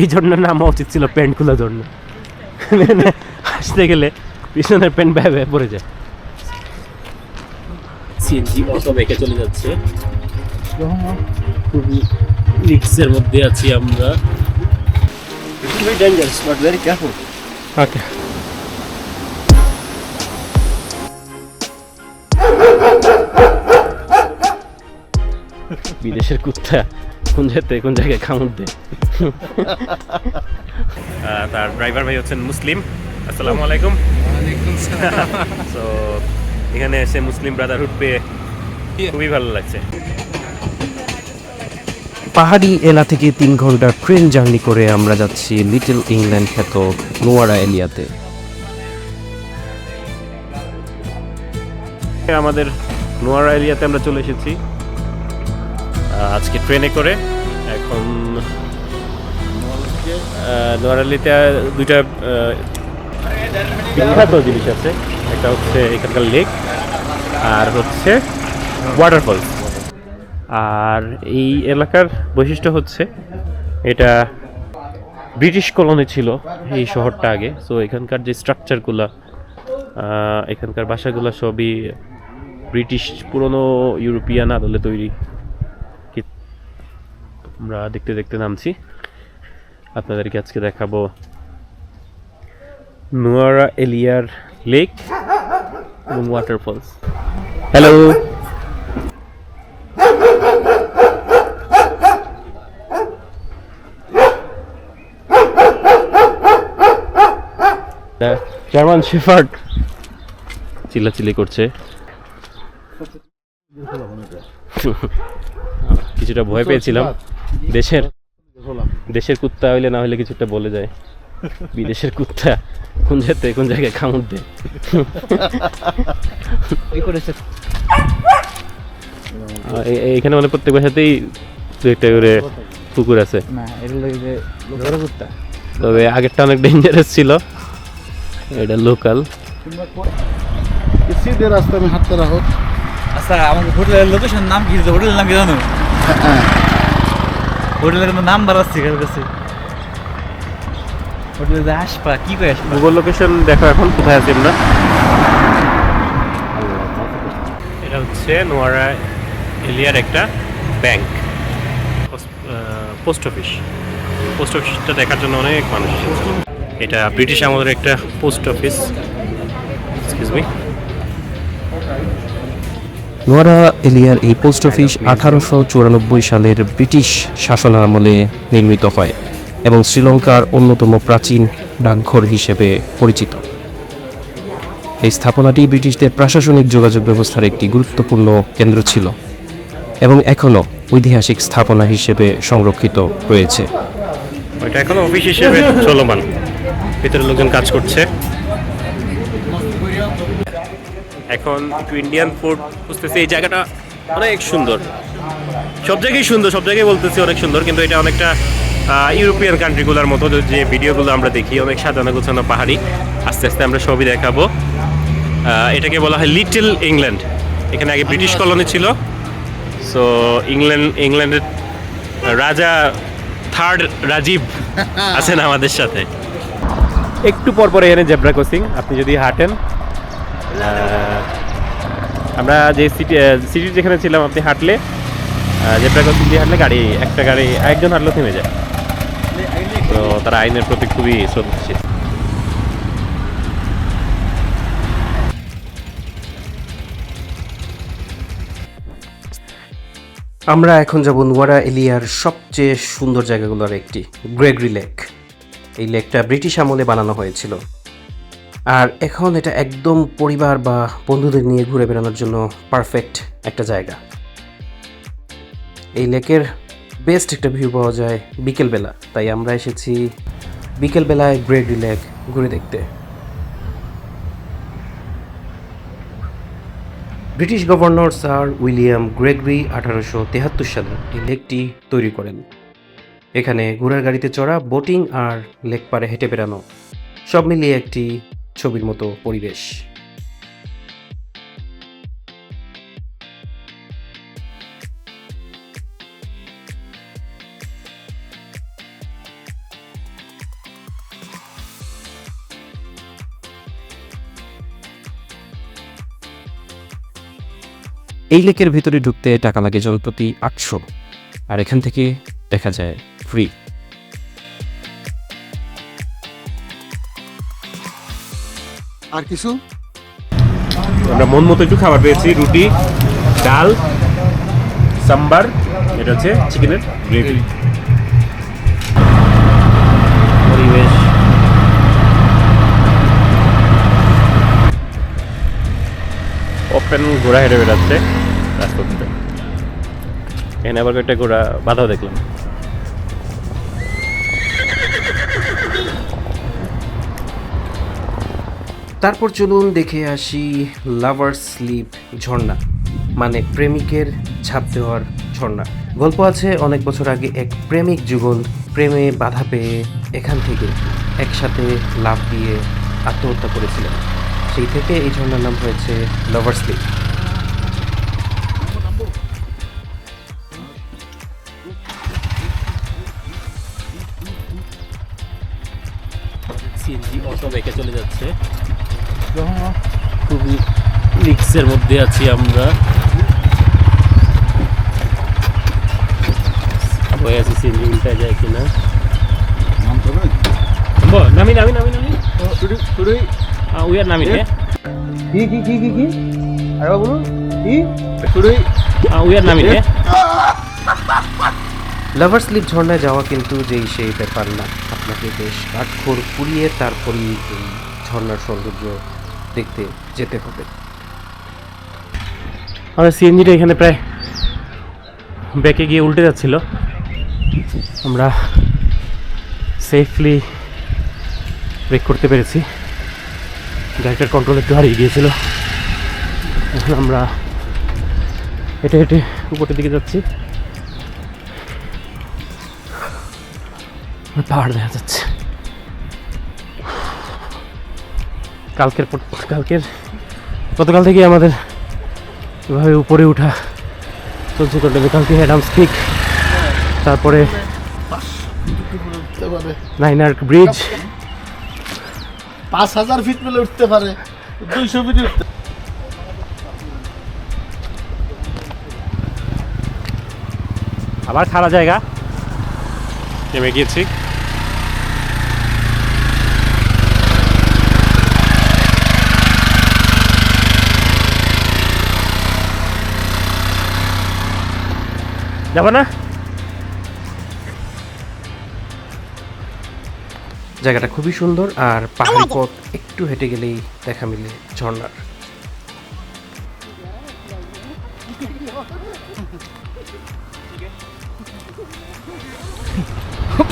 এই জন্য নামা উচিত ছিল প্যান্ট খোলার জন্য। আসতে গেলে পিছনের প্যান্ট ব্যয় ব্যয় পড়ে যায়। সিএনজি অটো বেঁকে চলে যাচ্ছে। খুবই রিক্সের মধ্যে আছি আমরা। ওকে বিদেশের কুত্তা। কোন যেতে কোন জায়গায় কামড় তার ড্রাইভার ভাই হচ্ছেন মুসলিম। আসসালামু আলাইকুম। তো এখানে এসে মুসলিম ব্রাদারহুড পেয়ে খুবই ভালো লাগছে। পাহাড়ি এলা থেকে তিন ঘণ্টা ট্রেন জার্নি করে আমরা যাচ্ছি লিটল ইংল্যান্ড খ্যাত নোয়ারা এলিয়াতে। আমাদের নোয়ারা এরিয়াতে আমরা চলে এসেছি। আজকে ট্রেনে করে। এখন নোয়ারালিতে দুইটা বিখ্যাত জিনিস আছে। একটা হচ্ছে এখানকার লেক আর হচ্ছে ওয়াটারফলস আর এই এলাকার বৈশিষ্ট্য হচ্ছে, এটা ব্রিটিশ কলোনি ছিল এই শহরটা আগে। সো এখানকার যে স্ট্রাকচারগুলো এখানকার বাসাগুলো সবই ব্রিটিশ, পুরনো ইউরোপিয়ান আদলে তৈরি। আমরা দেখতে দেখতে নামছি। আপনাদেরকে আজকে দেখাবো নোয়ারা এলিয়ার লেক এবং ওয়াটারফলস হ্যালো জার্মান শেফার্ড চিল্লাচিল্লি করছে। কিছুটা ভয় পেয়েছিলাম। দেশের দেশের কুত্তা হইলে না হইলে কিছুটা বলে যায়। বিদেশের কুত্তা কোন জায়গাতে কোন জায়গায় কামড় দে এখানে মানে প্রত্যেক বাসাতেই দু একটা করে কুকুর আছে। তবে আগেরটা অনেক ডেঞ্জারাস ছিল। এটা লোকাল সিধে রাস্তা আমি হাঁটতে রাখো। আচ্ছা আমাকে হোটেলের লোকেশন নাম কি? হোটেলের নাম কি জানো? হ্যাঁ। হোটেলের কিন্তু নাম বাড়াচ্ছি কার কাছে। হোটেলে যে আসপা কি করে আসপা গুগল লোকেশন দেখো এখন কোথায় আছি আমরা এটা হচ্ছে নোয়ারা এলিয়ার একটা ব্যাংক। Post office. পোস্ট অফিসটা দেখার জন্য অনেক মানুষ এটা ব্রিটিশ আমাদের একটা post office. Excuse me Nuwara এলিয়ার এই পোস্ট অফিস আঠারোশো চুরানব্বই সালের ব্রিটিশ শাসন আমলে নির্মিত হয় এবং শ্রীলঙ্কার অন্যতম প্রাচীন ডাকঘর হিসেবে পরিচিত। এই স্থাপনাটি ব্রিটিশদের প্রশাসনিক যোগাযোগ ব্যবস্থার একটি গুরুত্বপূর্ণ কেন্দ্র ছিল এবং এখনও ঐতিহাসিক স্থাপনা হিসেবে সংরক্ষিত রয়েছে। অফিস হিসেবে চলমান। ভিতরে লোকজন কাজ করছে। এখন একটু ইন্ডিয়ান ফুড বুঝতেছি এই জায়গাটা অনেক সুন্দর। সব জায়গায় সুন্দর সব জায়গায় বলতেছি অনেক সুন্দর কিন্তু এটা অনেকটা ইউরোপিয়ান কান্ট্রিগুলোর মতো যে ভিডিওগুলো আমরা দেখি অনেক সাজানো গোছানো পাহাড়ি। আস্তে আস্তে আমরা সবই দেখাবো। এটাকে বলা হয় লিটল ইংল্যান্ড এখানে আগে ব্রিটিশ কলোনি ছিল। সো ইংল্যান্ড ইংল্যান্ডের রাজা থার্ড রাজীব আছেন আমাদের সাথে। একটু পর পরে এখানে জেব্রা ক্রসিং আপনি যদি হাঁটেন। আমরা যে সিটি সিটি যেখানে ছিলাম আপনি হাঁটলে জেব্রা ক্রসিং দিয়ে হাঁটলে গাড়ি, একটা গাড়ি, একজন হাঁটলেও থেমে যায়। তো তারা আইনের প্রতি খুবই শ্রদ্ধাশীল। আমরা এখন যাব নোয়ারা এলিয়ার সবচেয়ে সুন্দর জায়গাগুলোর একটি, গ্রেগরি লেক। এই লেকটা ব্রিটিশ আমলে বানানো হয়েছিল। আর এখন এটা একদম পরিবার বা বন্ধুদের নিয়ে ঘুরে বেড়ানোর জন্য পারফেক্ট একটা জায়গা। এই লেকের বেস্ট একটা ভিউ পাওয়া যায় বিকেলবেলা। তাই আমরা এসেছি বিকেলবেলায় গ্রেগরি লেক ঘুরে দেখতে। British governor sir William Gregory আঠারোশো তেহাত্তর সালে এই লেকটি তৈরি করেন। এখানে ঘোড়ার গাড়িতে চড়া, বোটিং আর লেক পারে হেঁটে বেড়ানো, সব মিলিয়ে একটি ছবির মতো পরিবেশ। এই লেকের ভিতরে ঢুকতে টাকা লাগে জলপ্রতি আটশো। আর এখান থেকে দেখা যায় ফ্রি। আর কিছু? আমরা মন মতো একটু খাবার পেয়েছি। রুটি ডাল সাম্বার এটা হচ্ছে চিকেনের গ্রেভি। পরিবেশ। ওপেন ঘোড়া হেঁটে বেড়াচ্ছে রাস্তাতে এখানে আবার একটা ঘোড়া বাধাও দেখলাম। তারপর চলুন দেখে আসি লাভার স্লিপ ঝর্ণা মানে প্রেমিকের ছাপ দেওয়ার ঝর্ণা। গল্প আছে অনেক বছর আগে এক প্রেমিক যুগল প্রেমে বাধা পেয়ে এখান থেকে একসাথে লাভ দিয়ে আত্মহত্যা করেছিলেন। সেই থেকে এই ঝর্ণার নাম হয়েছে লাভার স্লিপ সিএনজি অটো বেঁকে চলে যাচ্ছে। খুবই রিক্সের মধ্যে আছি আমরা। হয়ে আছি উল্টা যায় কিনা। নামি নামি নামি নামি। উই আর নামি রে কি কি কি কি কি? আরে বলুন কি? উই আর নামি রে লাভার স্লিপ ঝর্ণায় যাওয়া কিন্তু যেই সেই ব্যাপার না। আপনাকে বেশ কাঠখোর পুড়িয়ে তারপরই এই ঝর্ণার সৌন্দর্য দেখতে যেতে হবে। আমাদের সিএনজিটা এখানে প্রায় বেঁকে গিয়ে উল্টে যাচ্ছিল। আমরা সেফলি ব্রেক করতে পেরেছি। গাড়িটার কন্ট্রোল একটু হারিয়ে গিয়েছিল। এখন আমরা হেঁটে হেঁটে উপরের দিকে যাচ্ছি। পাহাড় দেখা যাচ্ছে। কালকের কালকের গতকাল থেকে আমাদের এভাবে উপরে ওঠা চলছে কন্টিনিউ কালকে অ্যাডামস পিক তারপরে নাইনার্ক ব্রিজ। পাঁচ হাজার ফিট মেলে উঠতে পারে। দুইশো ফিট উঠতে আবার খারাপ জায়গা। নেমে গিয়েছি। যাব না? জায়গাটা খুবই সুন্দর আর পাহাড়ি পথ একটু হেঁটে গেলেই দেখা মিলে ঝর্ণার।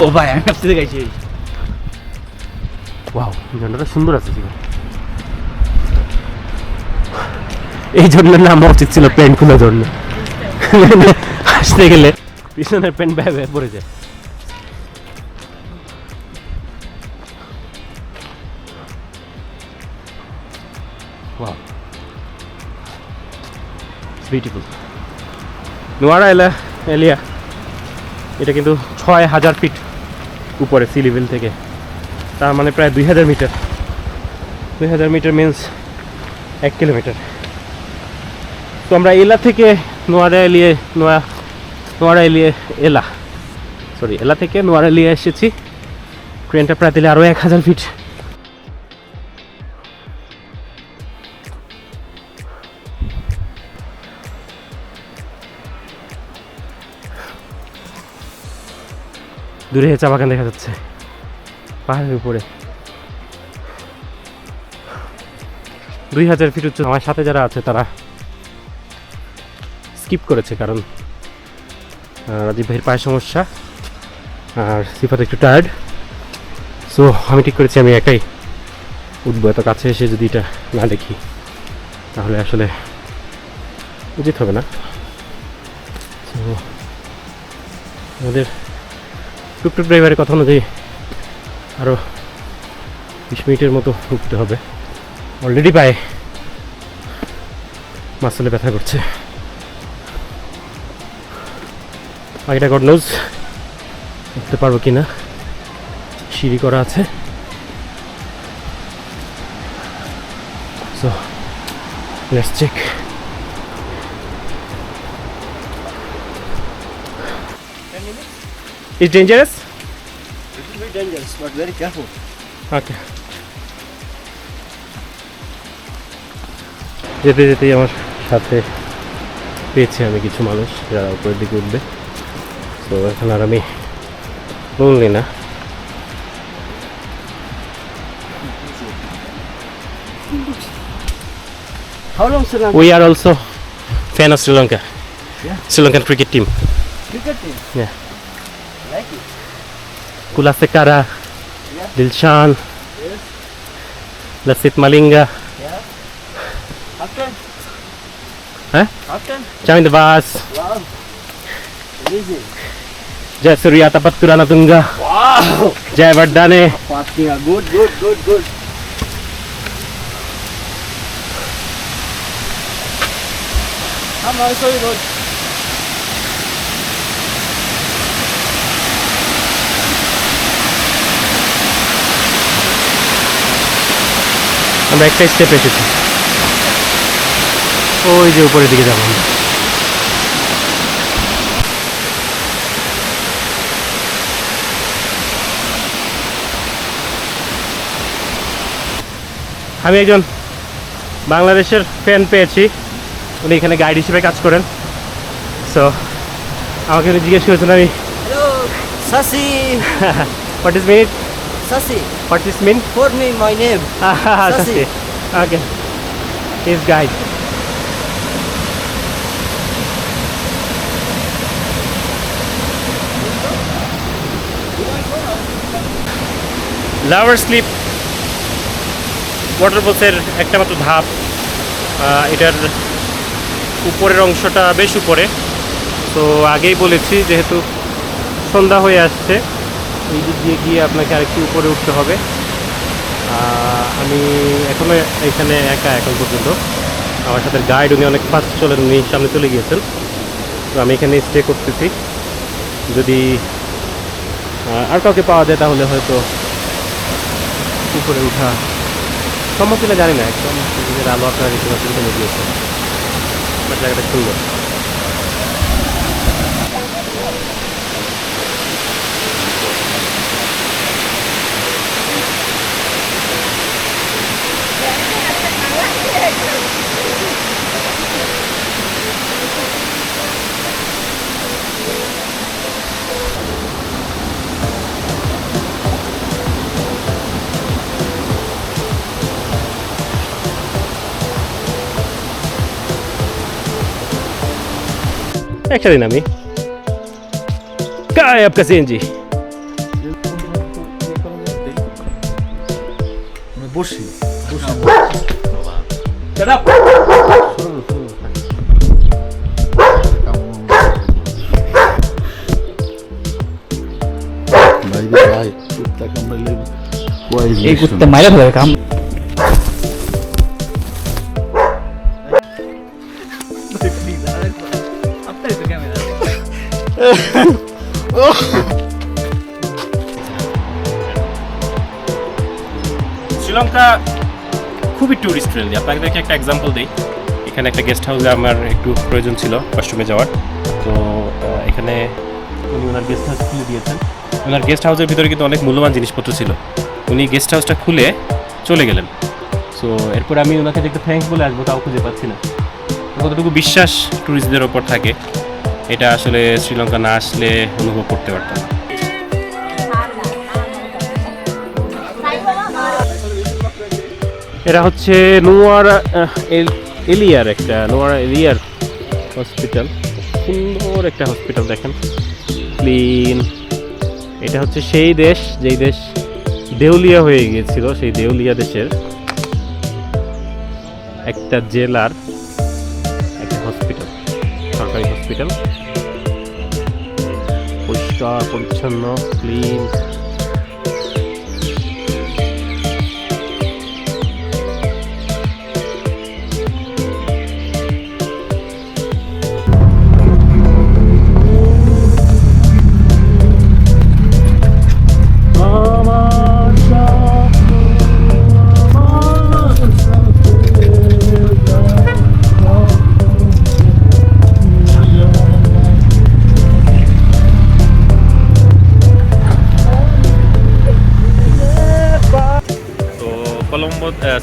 ও ভাই আমি কাছে গাইছি ওয়াও ঝর্ণাটা সুন্দর আছে জিগো এই ঝর্ণার নাম উচিত ছিল প্যান্ট খোলা ঝর্ণা। আসতে গেলে পিছনের প্যান্ট ব্যাগ ব্যাগ পড়ে যায় বিউটিফুল নোয়ারা এলা এলিয়া এটা কিন্তু ছয় হাজার ফিট উপরে সি লেভেল থেকে। তার মানে প্রায় দুই হাজার মিটার দুই হাজার মিটার মিনস এক কিলোমিটার তো আমরা এলা থেকে নোয়ারা এলিয়ে নোয়া নোয়ারা এলিয়ে এলা সরি এলা থেকে নোয়ারা এলিয়ে এসেছি। ট্রেনটা প্রায় দিলে আরও এক হাজার ফিট দূরে চা বাগান দেখা যাচ্ছে, পাহাড়ের উপরে। দুই হাজার ফিট উচ্চ, আমার সাথে যারা আছে তারা স্কিপ করেছে কারণ রাজীব ভাইয়ের পায়ের সমস্যা, আর সিফাত একটু টায়ার্ড সো আমি ঠিক করেছি, আমি একাই উঠবো। এত কাছে এসে যদি এটা না দেখি, তাহলে আসলে উচিত হবে না। তো আমাদের টুকটুক ড্রাইভারের কথা অনুযায়ী আরও বিশ মিনিটের মতো উঠতে হবে। অলরেডি পায়ে মাসলে ব্যথা করছে। পাখিটা গড নোজ উঠতে পারব কি না সিঁড়ি করা আছে। So let's check is dangerous? যেতে যেতেই আমার সাথে পেয়েছি আমি কিছু মানুষ যারা উপরের দিকে উঠবে। చూస్తున్న రవి నువ్వు నేనా How long Sri Lanka? We are also fan of Sri Lanka. Yeah. Sri Lankan cricket team. Cricket team? Yeah. Like it. Kula Sekara, yeah. Dilshan, yes. Lasit Malinga. Yeah. Captain? Huh? Captain? Chang Devas. Wow. Amazing. Joy Surya তাপাত্তুরানা Tunga Wow. Joy বর্দানে Passing. ah, Good, good, good, good. Come on, show you good. আমরা একটা step এসেছি ওই যে উপরের দিকে যাবো আমি একজন বাংলাদেশের ফ্যান পেয়েছি উনি এখানে গাইড হিসেবে কাজ করেন সো আমাকে উনি জিজ্ঞেস করেছেন আমি. Sasi. What is minute Sasi. What is mean For me, my name. Sasi. Okay is guide lover's leap ওয়াটারফলসের একটা মাত্র ধাপ এটার উপরের অংশটা বেশ উপরে। তো আগেই বলেছি যেহেতু সন্ধ্যা হয়ে আসছে, এই দিক দিয়ে গিয়ে আপনাকে আর আরেকটু উপরে উঠতে হবে। আমি এখনও এখানে একা এখন পর্যন্ত। আমার সাথে গাইড উনি অনেক ফাস্ট চলেন, উনি সামনে চলে গিয়েছেন। তো আমি এখানে স্টে করতেছি। যদি আর কাউকে পাওয়া যায় তাহলে হয়তো উপরে উঠা সম্ভব কিনা জানি না একদম নিজের আলো আপনারা দেখতে পাচ্ছেন কমে গিয়েছে জায়গাটা সুন্দর। একটা দিন আমি काय आपका सीएनजी বসি এই কুত্তে মাইরা ধরে কাম শ্রীলঙ্কা খুবই ট্যুরিস্ট ফ্রেন্ডলি আপনাদেরকে একটা এক্সাম্পল দিই। এখানে একটা গেস্ট হাউসে আমার একটু প্রয়োজন ছিল ওয়াশরুমে যাওয়ার। তো এখানে উনি ওনার গেস্ট হাউস খুলে দিয়েছেন। ওনার গেস্ট হাউসের ভিতরে কিন্তু অনেক মূল্যবান জিনিসপত্র ছিল। উনি গেস্ট হাউসটা খুলে চলে গেলেন। সো এরপর আমি ওনাকে যে একটা থ্যাঙ্কস বলে আসব, তাও খুঁজে পাচ্ছি না। কতটুকু বিশ্বাস ট্যুরিস্টদের ওপর থাকে। এটা আসলে শ্রীলঙ্কা না আসলে অনুভব করতে পারতাম। না এটা হচ্ছে নোয়ার এলিয়ার একটা, নোয়ার এলিয়ার হসপিটাল সুন্দর একটা হসপিটাল দেখেন। ক্লিন। এটা হচ্ছে সেই দেশ, যেই দেশ দেউলিয়া হয়ে গিয়েছিল, সেই দেউলিয়া দেশের একটা জেলার একটা হসপিটাল সরকারি হসপিটাল পরিষ্কার পরিচ্ছন্ন ক্লিন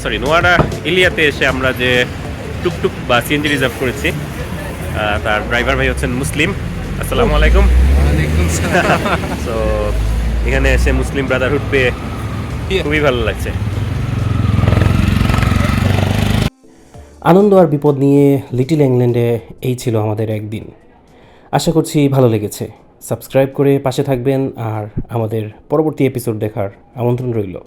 সরি নোয়াডা এলিয়াতে এসে আমরা যে টুকটুক বা সিএনজি রিজার্ভ করেছি তার ড্রাইভার ভাই হচ্ছেন মুসলিম। আসসালামু আলাইকুম। তো এখানে এসে মুসলিম ব্রাদারহুড পেয়ে খুবই ভালো লাগছে। আনন্দ আর বিপদ নিয়ে লিটিল ইংল্যান্ডে এই ছিল আমাদের একদিন। আশা করছি ভালো লেগেছে। সাবস্ক্রাইব করে পাশে থাকবেন আর আমাদের পরবর্তী এপিসোড দেখার আমন্ত্রণ রইল।